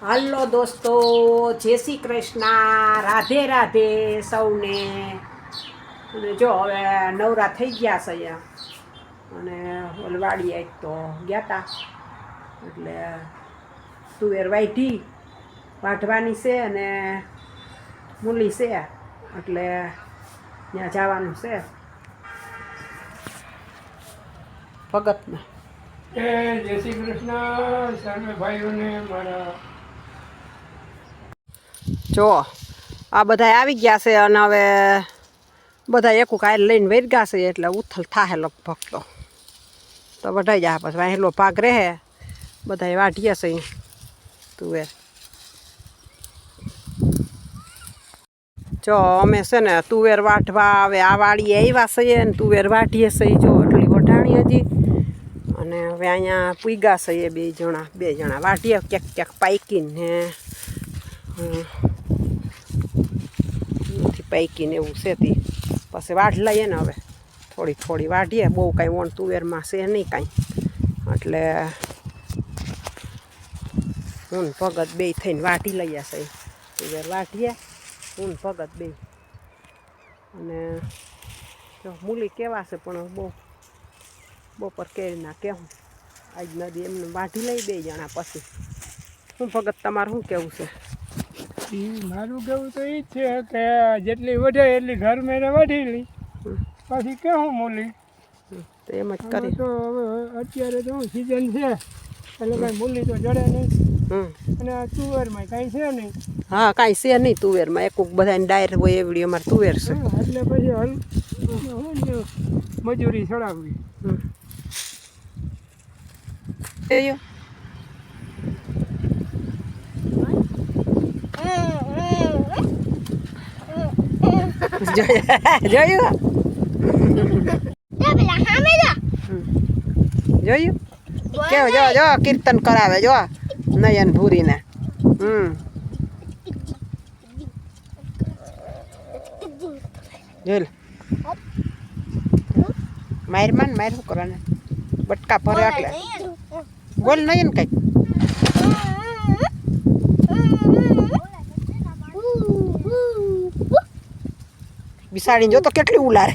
હાલો દોસ્તો, જય શ્રી કૃષ્ણ, રાધે રાધે સૌને. અને જો, હવે નવરા થઈ ગયા છે અહીંયા. અને ઓલવાડી એક તો ગયા તા. એટલે તુવેર વાઢી વાઢવાની છે અને મૂલી છે. એટલે ત્યાં જવાનું છે. ભગતમાં જય શ્રી કૃષ્ણ, સામે ભાઈઓને મારા જો, આ બધા આવી ગયા છે અને હવે બધા એકું કાંઈ લઈને વહી ગયા છે એટલે ઉથલ થાહે લગભગ તો. તો વઢાઈ જાય પછી વાહેલો ભાગ રહે બધા વાઢીએ છે. તુવેર જો, અમે છે ને તુવેર વાઢવા હવે આ વાડીએ આવ્યા છીએ ને તુવેર વાઢીએ છીએ. જો, એટલી વઢાણી હજી. અને હવે અહીંયા પૂગા છીએ બે જણા બે જણા વાઢીએ, ક્યાંક ક્યાંક પાઈકીને હમ. નથી પૈકીને એવું છે તે. પછી વાઢ લઈએ ને હવે. થોડી થોડી વાઢીએ. બહુ કાંઈ વણ તુવેરમાં છે નહીં કાંઈ. એટલે હું ભગત બે થઈને વાટી લઈએ છે. તુવેર વાટીએ હું ભગત બે. અને જો, મૂલી કેવા છે પણ બહુ બપોર કેરીના કેવું. આજ નદી એમને વાઢી લઈ બે જણા પછી. હું ભગત તમારું શું કેવું છે? મારું કેવું તો એ જ છે કે જેટલી વધે એટલી ઘર મેરે વધી લઈ પછી કેવું મૂલી? તો એમ જ કરી તો હવે અત્યારે તો સિઝન છે? એટલે કાંઈ મૂલી તો જડે નહીં. અને આ તુવેરમાં કાંઈ છે નહીં. હા કાંઈ છે નહીં તુવેરમાં. એક બધાને ડાયર હોય એવડી અમારે તુવેર છે. એટલે પછી હલ મજૂરી ચડાવવી હમ. જોયું? જોયું? કેવું જો જો કીર્તન કરાવે જો. નયન ભૂરીને. હમ. જોઈ માર માન માર શું કરવાને? બટકા ભરે એટલે બોલ નયન કઈ બિસાડીને જો તો કેટલી ઉલારે